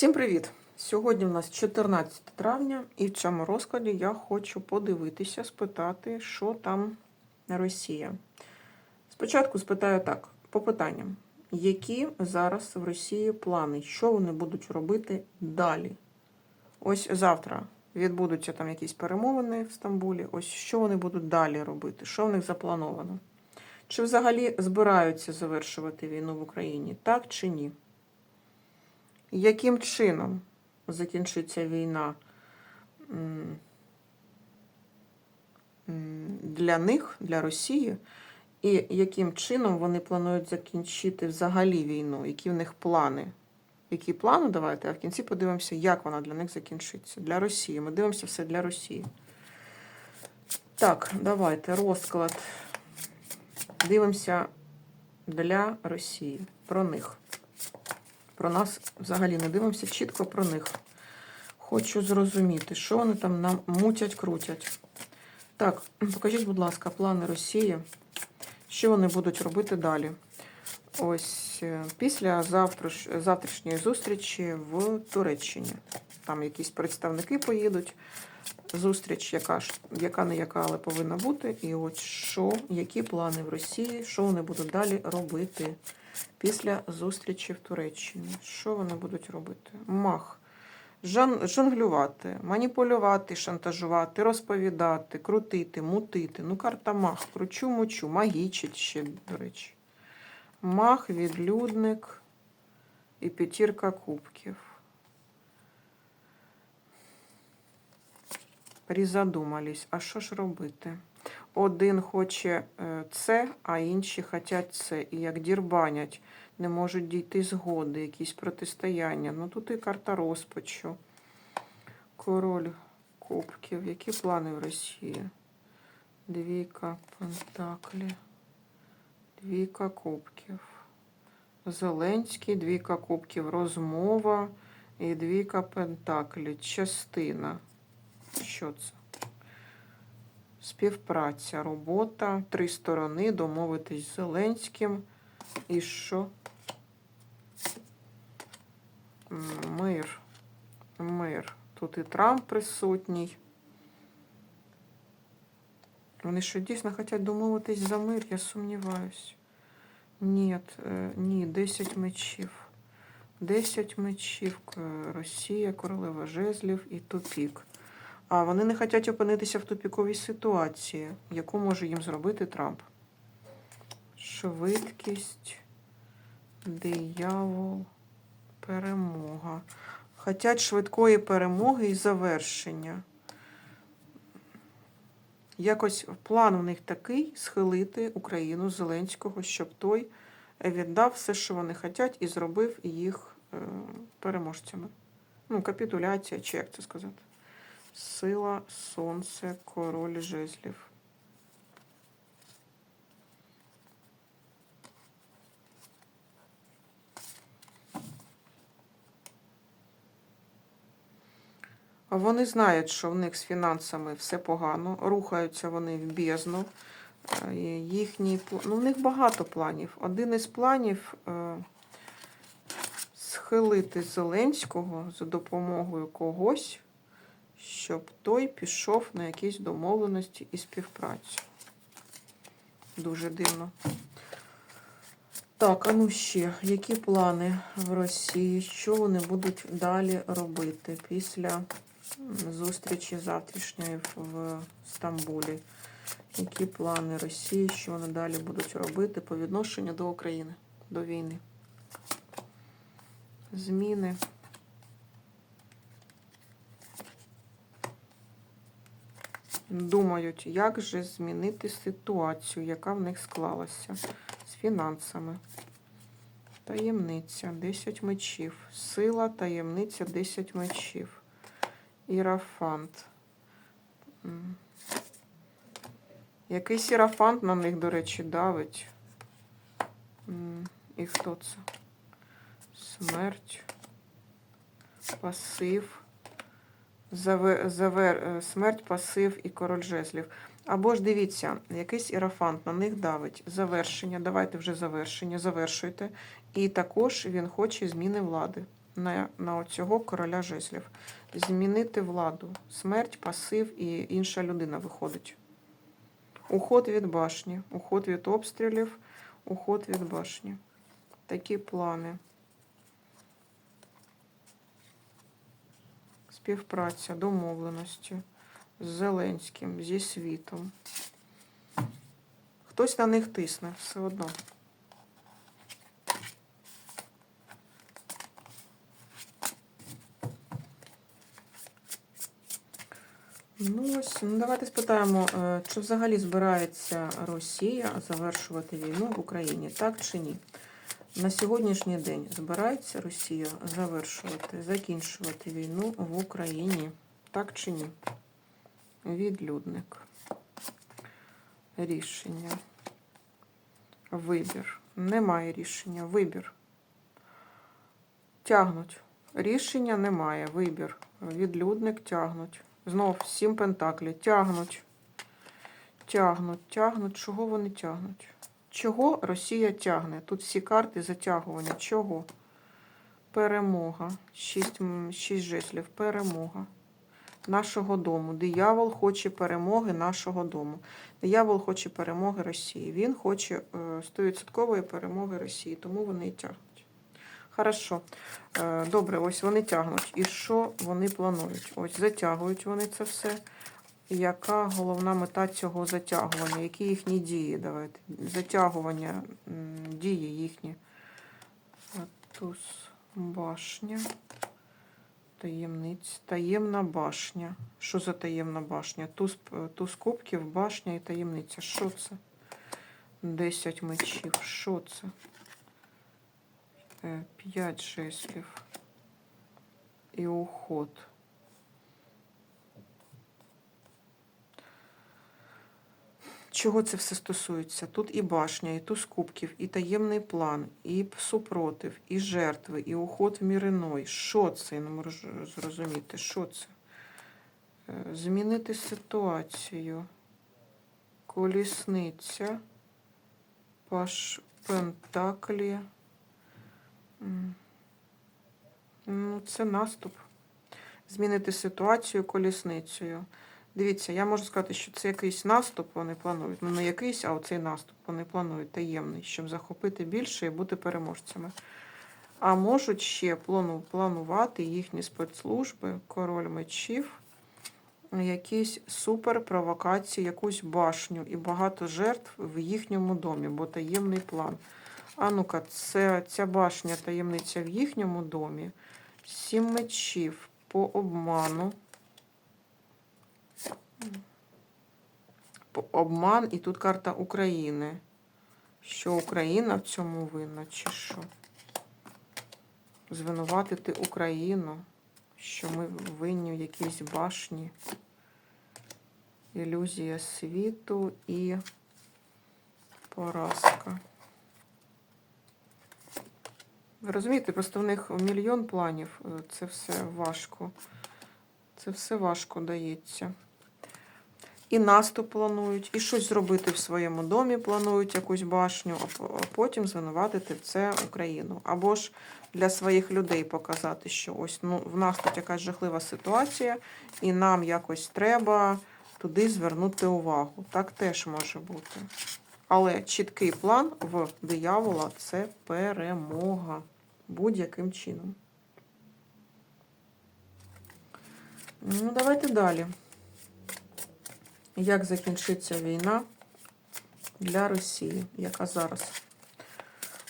Всім привіт! Сьогодні в нас 14 травня, і в цьому розкладі я хочу подивитися, спитати, що там Росія. Спочатку спитаю так, по питанням. Які зараз в Росії плани? Що вони будуть робити далі? Ось завтра відбудуться там якісь перемовини в Стамбулі. Ось що вони будуть далі робити? Що в них заплановано? Чи взагалі збираються завершувати війну в Україні? Так чи ні? Яким чином закінчиться війна для них, для Росії, і яким чином вони планують закінчити взагалі війну? Які в них плани? Які плани давайте, а в кінці подивимося, як вона для них закінчиться. Для Росії. Ми дивимося все для Росії. Так, давайте розклад. Дивимося для Росії. Про них. Про нас взагалі не дивимося, чітко про них. Хочу зрозуміти, що вони там нам мутять, крутять. Так, покажіть, будь ласка, плани Росії. Що вони будуть робити далі? Ось е, після завтраш... завтрашньої зустрічі в Туреччині. Там якісь представники поїдуть. Зустріч, яка ж, яка не яка, але повинна бути. І от що, які плани в Росії, що вони будуть далі робити після зустрічі в Туреччині? Що вони будуть робити? Мах. Жон, жонглювати, маніпулювати, шантажувати, розповідати, крутити, мутити. Ну, карта мах. Кручу, мучу, магічить ще, до речі. Мах, відлюдник і п'ятірка кубків. Призадумались, а що ж робити? Один хоче е, це, а інші хочуть це. І як дірбанять, не можуть дійти згоди, якісь протистояння. Ну тут і карта розпачу. Король кубків. Які плани в Росії? Двійка пентаклі. Двійка кубків. Зеленський, двійка кубків, розмова і двійка пентаклі. Частина. Що це? Співпраця, робота, три сторони, домовитись з Зеленським. І що? Мир. Мир. Тут і Трамп присутній. Вони що дійсно хочуть домовитись за мир, я сумніваюсь. Ні, е, ні, 10 мечів. 10 мечів. Росія, королева жезлів і тупік. А вони не хочуть опинитися в тупіковій ситуації, яку може їм зробити Трамп. Швидкість, диявол, перемога. Хотять швидкої перемоги і завершення. Якось план у них такий схилити Україну Зеленського, щоб той віддав все, що вони хочуть, і зробив їх е, переможцями. Ну, капітуляція, чи як це сказати. Сила, сонце, король жезлів. Вони знають, що в них з фінансами все погано, рухаються вони в бездну. Е, Їхні, ну, в них багато планів. Один із планів е, схилити Зеленського за допомогою когось, щоб той пішов на якісь домовленості і співпрацю. Дуже дивно. Так, а ну ще, які плани в Росії? Що вони будуть далі робити після зустрічі завтрашньої в- Стамбулі? Які плани Росії, що вони далі будуть робити по відношенню до України, до війни? Зміни. Думають, як же змінити ситуацію, яка в них склалася з фінансами. Таємниця, 10 мечів. Сила, таємниця, 10 мечів. Ірафант. Якийсь ірафант на них, до речі, давить. І хто це? Смерть. Пасив. Завер, завер, смерть, пасив і король жезлів. Або ж дивіться, якийсь ірафант на них давить. Завершення. Давайте вже завершення. Завершуйте. І також він хоче зміни влади. на, на оцього короля жезлів. Змінити владу. Смерть, пасив і інша людина виходить. Уход від башні, уход від обстрілів, уход від башні. Такі плани. Співпраця, домовленості з Зеленським, зі світом. Хтось на них тисне все одно. Ну ось, ну давайте спитаємо, е, чи взагалі збирається Росія завершувати війну в Україні, так чи ні? На сьогоднішній день збирається Росія завершувати, закінчувати війну в Україні, так чи ні? Відлюдник. Рішення. Вибір. Немає рішення. Вибір. Тягнуть. Рішення немає. Вибір. Відлюдник тягнуть. Знов сім пентаклі. Тягнуть. Тягнуть, тягнуть. Чого вони тягнуть? Чого Росія тягне? Тут всі карти затягування. Чого? Перемога. Шість, шість жеслів. Перемога. Нашого дому. Диявол хоче перемоги нашого дому. Диявол хоче перемоги Росії. Він хоче е, стовідсоткової перемоги Росії, тому вони і тягнуть. Хорошо. Е, Добре, ось вони тягнуть. І що вони планують? Ось затягують вони це все. Яка головна мета цього затягування? Які їхні дії? Давайте. Затягування дії їхні. Туз башня. Таємниць. Таємна башня. Що за таємна башня? Туз, туз кубків, башня і таємниця. Що це? Десять мечів. Що це? Е, П'ять жеслів. І уход. Чого це все стосується? Тут і башня, і туз кубків, і таємний план, і супротив, і жертви, і уход в мір іной. Що це? Я не можу зрозуміти. Що це? Е, Змінити ситуацію. Колісниця. Паш Пентаклі. Ну, це наступ. Змінити ситуацію колісницею. Дивіться, я можу сказати, що це якийсь наступ вони планують. Ну, не якийсь, а оцей наступ вони планують таємний, щоб захопити більше і бути переможцями. А можуть ще планувати їхні спецслужби, король мечів, якісь суперпровокації, якусь башню і багато жертв в їхньому домі, бо таємний план. А ну-ка, це, ця башня таємниця в їхньому домі. Сім мечів по обману. Обман і тут карта України. Що Україна в цьому винна, чи що? Звинуватити Україну, що ми винні в якійсь башні. Ілюзія світу і поразка. Ви розумієте, просто в них мільйон планів. е, Це все важко. Це все важко дається. І наступ планують, і щось зробити в своєму домі планують якусь башню, а потім звинуватити в це Україну. Або ж для своїх людей показати, що ось ну, в нас тут якась жахлива ситуація, і нам якось треба туди звернути увагу. Так теж може бути. Але чіткий план в диявола це перемога будь-яким чином. Ну, давайте далі. Як закінчиться війна для Росії, яка зараз?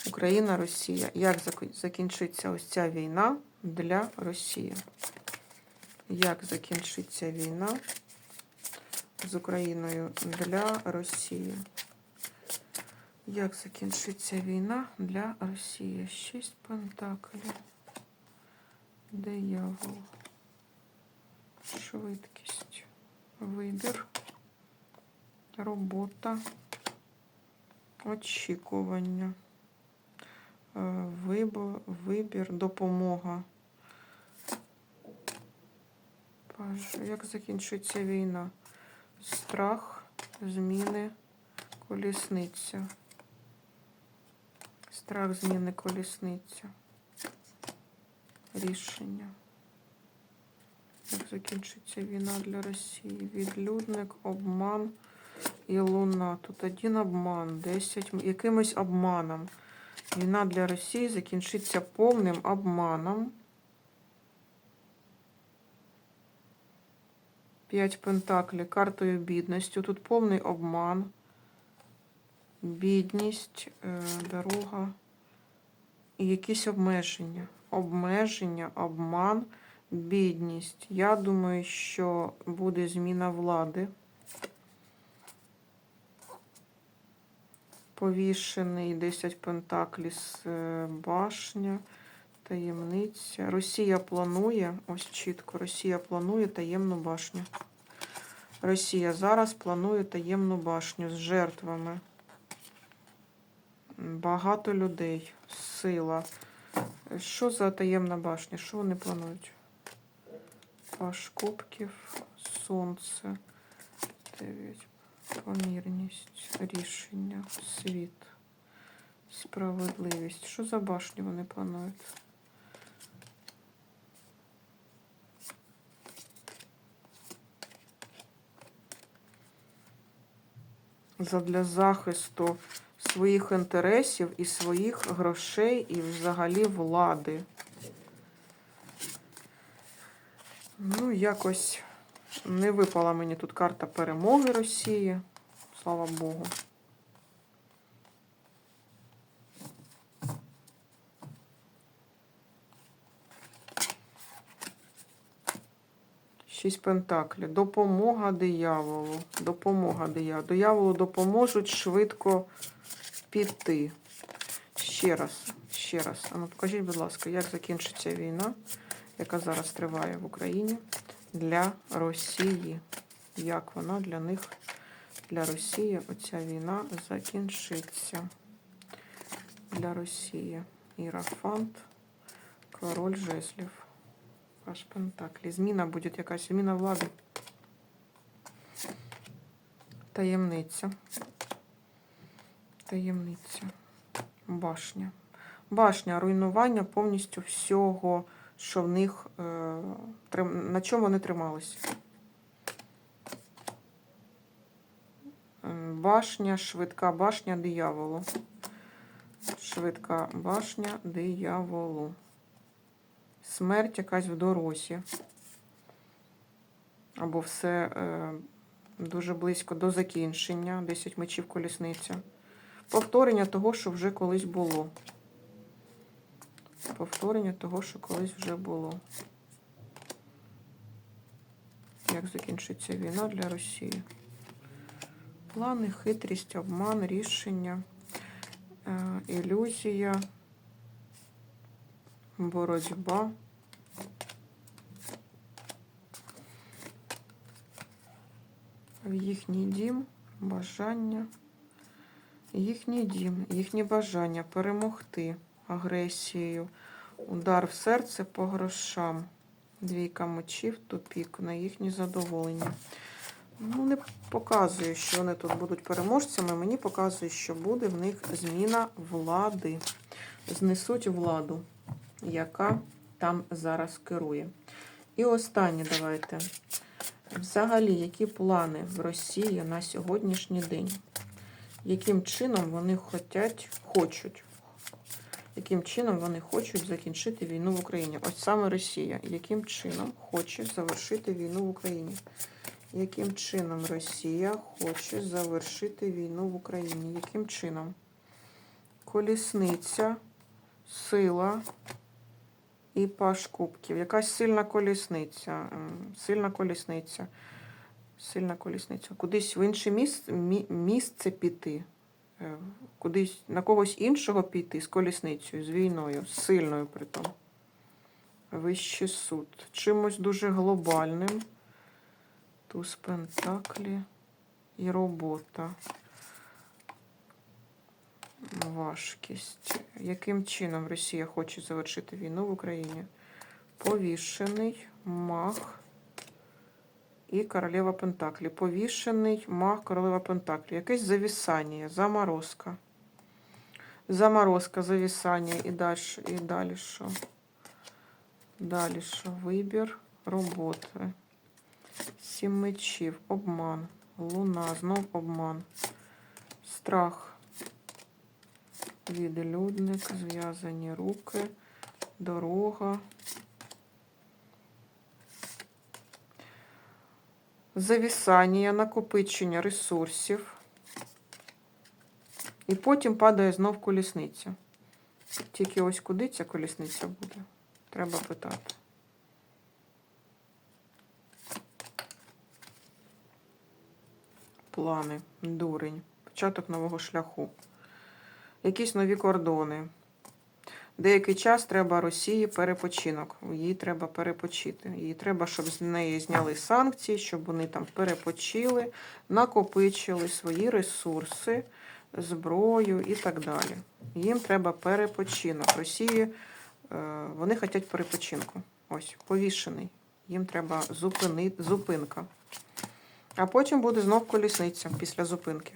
Україна, Росія. Як закінчиться ось ця війна для Росії? Як закінчиться війна з Україною для Росії? Як закінчиться війна для Росії? Шість пентаклів. Диявол. Швидкість. Вибір. Робота. Очікування. Е, вибір, допомога. Як закінчиться війна? Страх, зміни, колісниця. Страх, зміни, колісниця. рішення. Як закінчиться війна для Росії? Відлюдник, обман і луна. Тут один обман, 10 якимось обманом. Війна для Росії закінчиться повним обманом. П'ять пентаклів, картою бідністю. Тут повний обман. Бідність, е, дорога і якісь обмеження. Обмеження, обман, бідність. Я думаю, що буде зміна влади. Повішений 10 пентаклів е, башня, таємниця. Росія планує, ось чітко, Росія планує таємну башню. Росія зараз планує таємну башню з жертвами. Багато людей, сила. Що за таємна башня? Що вони планують? Паш кубків, сонце, дев'ять, помірність, рішення, світ, справедливість. Що за башню вони планують? Задля захисту своїх інтересів і своїх грошей, і взагалі влади. Ну, якось не випала мені тут карта перемоги Росії. Слава Богу. Шість пентаклів. Допомога дияволу. Допомога дияволу. Дияволу допоможуть швидко піти. Ще раз, ще раз. А ну, покажіть, будь ласка, як закінчиться війна, яка зараз триває в Україні для Росії. Як вона для них, для Росії, оця війна закінчиться. Для Росії. Ірафант, король жезлів. Паш Пентаклі. Зміна буде якась, зміна влади. Таємниця. Таємниця. Башня. Башня руйнування повністю всього, що в них, е, на чому вони трималися. Башня, швидка башня дияволу. Швидка башня дияволу. Смерть якась в дорозі. Або все е, дуже близько до закінчення. 10 мечів колісниця. Повторення того, що вже колись було. Повторення того, що колись вже було. Як закінчиться війна для Росії? Плани, хитрість, обман, рішення, е, ілюзія, боротьба. В їхній дім бажання. Їхній дім, їхнє бажання перемогти агресією, удар в серце по грошам, двійка мечів, тупік на їхнє задоволення. Ну, не показує, що вони тут будуть переможцями. Мені показує, що буде в них зміна влади. Знесуть владу, яка там зараз керує. І останнє давайте. Взагалі, які плани в Росії на сьогоднішній день? яким чином вони хотять, хочуть, яким чином вони хочуть закінчити війну в Україні. Ось саме Росія, яким чином хоче завершити війну в Україні. Яким чином Росія хоче завершити війну в Україні? Яким чином? Колісниця, сила і паш кубків. Якась сильна колісниця. Сильна колісниця. Сильна колісниця. Кудись в інше місце, місце піти. Е, Кудись на когось іншого піти з колісницею, з війною, з сильною притом. Вищий суд. Чимось дуже глобальним. Туз Пентаклі і робота. Важкість. Яким чином Росія хоче завершити війну в Україні? Повішений мах і королева Пентаклі. Повішений мах, королева Пентаклі. Якесь завісання, заморозка. Заморозка, завісання і далі, і далі що? Далі що? Вибір роботи. Сім мечів, обман, луна, знов обман, страх, відлюдник, зв'язані руки, дорога. Завісання, накопичення ресурсів. І потім падає знов колісниця. Тільки ось куди ця колісниця буде? Треба питати. Плани, дурень, початок нового шляху. Якісь нові кордони. Деякий час треба Росії перепочинок. Їй треба перепочити. Їй треба, щоб з неї зняли санкції, щоб вони там перепочили, накопичили свої ресурси, зброю і так далі. Їм треба перепочинок. Росії е, вони хочуть перепочинку. Ось, повішений. Їм треба зупини, зупинка. А потім буде знов колісниця після зупинки.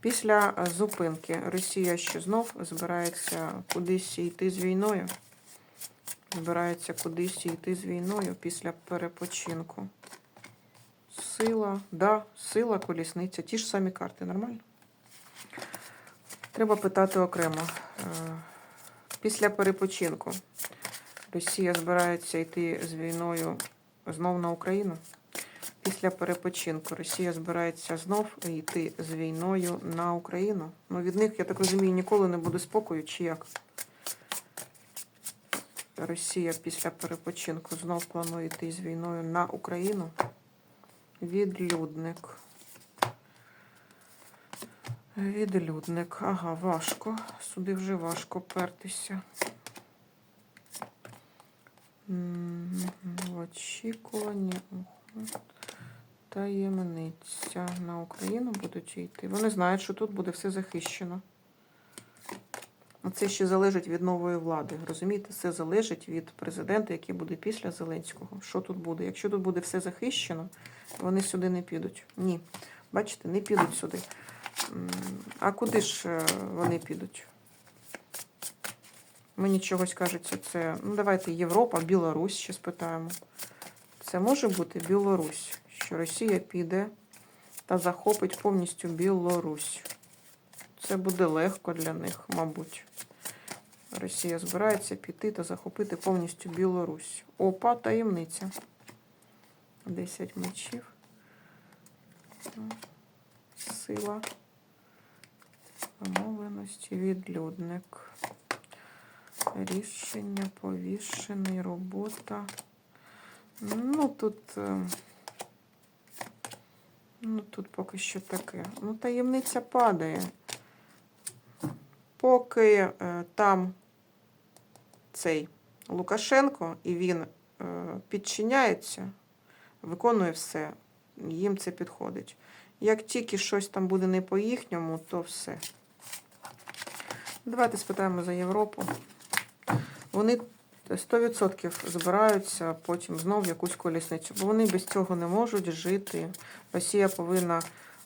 Після е, зупинки Росія ще знов збирається кудись йти з війною. Збирається кудись йти з війною після перепочинку. Сила, да, сила, колісниця. Ті ж самі карти, нормально? Треба питати окремо. Е, Після перепочинку Росія збирається йти з війною знов на Україну. Після перепочинку Росія збирається знов йти з війною на Україну. Ну, від них, я так розумію, ніколи не буде спокою, чи як? Росія після перепочинку знов планує йти з війною на Україну. Відлюдник. Відлюдник. Ага, важко. Сюди вже важко пертися. Очікуванні. Угу. Таємниця на Україну будуть йти. Вони знають, що тут буде все захищено. Це ще залежить від нової влади. Розумієте, все залежить від президента, який буде після Зеленського. Що тут буде? Якщо тут буде все захищено, вони сюди не підуть. Ні. Бачите, не підуть сюди. А куди ж е, вони підуть? Мені чогось кажеться, це. Ну, давайте Європа, Білорусь ще спитаємо. Це може бути Білорусь, що Росія піде та захопить повністю Білорусь. Це буде легко для них, мабуть. Росія збирається піти та захопити повністю Білорусь. Опа, таємниця. 10 мечів. Сила. Домовленості, відлюдник. Рішення, повішений, робота. Ну, тут. Ну, тут поки що таке. Ну, таємниця падає. Поки е, там цей Лукашенко і він е, підчиняється, виконує все, їм це підходить. Як тільки щось там буде не по їхньому, то все. Давайте спитаємо за Європу. Вони 100% збираються потім знов в якусь колісницю, бо вони без цього не можуть жити. Росія повинна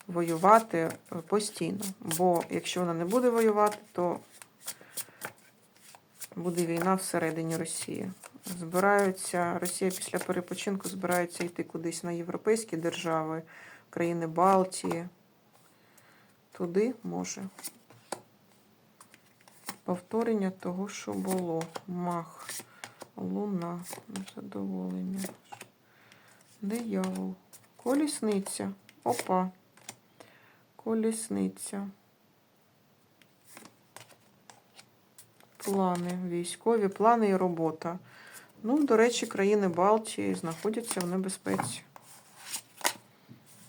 воювати е, постійно. Бо якщо вона не буде воювати, то буде війна всередині Росії. Збираються, Росія після перепочинку збирається йти кудись на європейські держави, країни Балтії. Туди може. Повторення того, що було. Мах, луна, задоволення. Диявол. Колісниця. Опа. Колісниця. Плани, військові, плани і робота. Ну, до речі, країни Балтії знаходяться в небезпеці.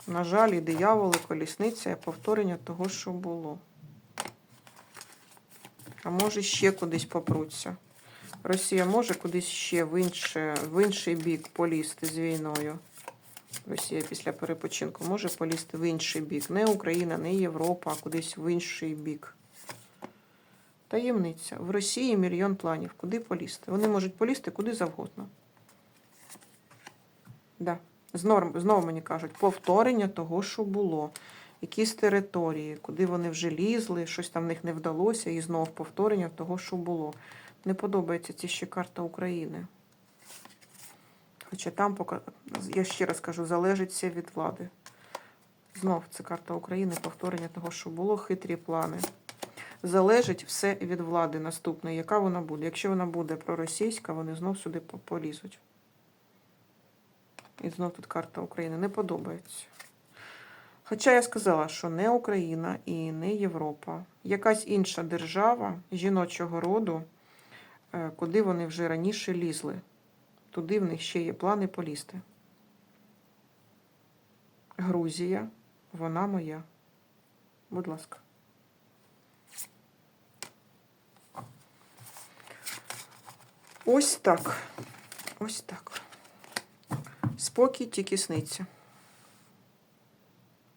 На жаль, і дияволи, колісниця, і повторення того, що було. А може ще кудись попруться. Росія може кудись ще в, інше, в інший бік полізти з війною. Росія після перепочинку може полізти в інший бік. Не Україна, не Європа, а кудись в інший бік. Таємниця. В Росії мільйон планів. Куди полізти? Вони можуть полізти куди завгодно. Да. Знову, знову мені кажуть, повторення того, що було. Якісь території, куди вони вже лізли, щось там в них не вдалося, і знов повторення того, що було. Не подобається ці ще карта України. Хоча там я ще раз кажу, залежить все від влади. Знов це карта України, повторення того, що було, хитрі плани. Залежить все від влади наступної, яка вона буде. Якщо вона буде проросійська, вони знов сюди полізуть. І знов тут карта України не подобається. Хоча я сказала, що не Україна і не Європа, якась інша держава жіночого роду, куди вони вже раніше лізли. Туди в них ще є плани полізти. Грузія, вона моя. Будь ласка. Ось так. Ось так. Спокій тільки сниться.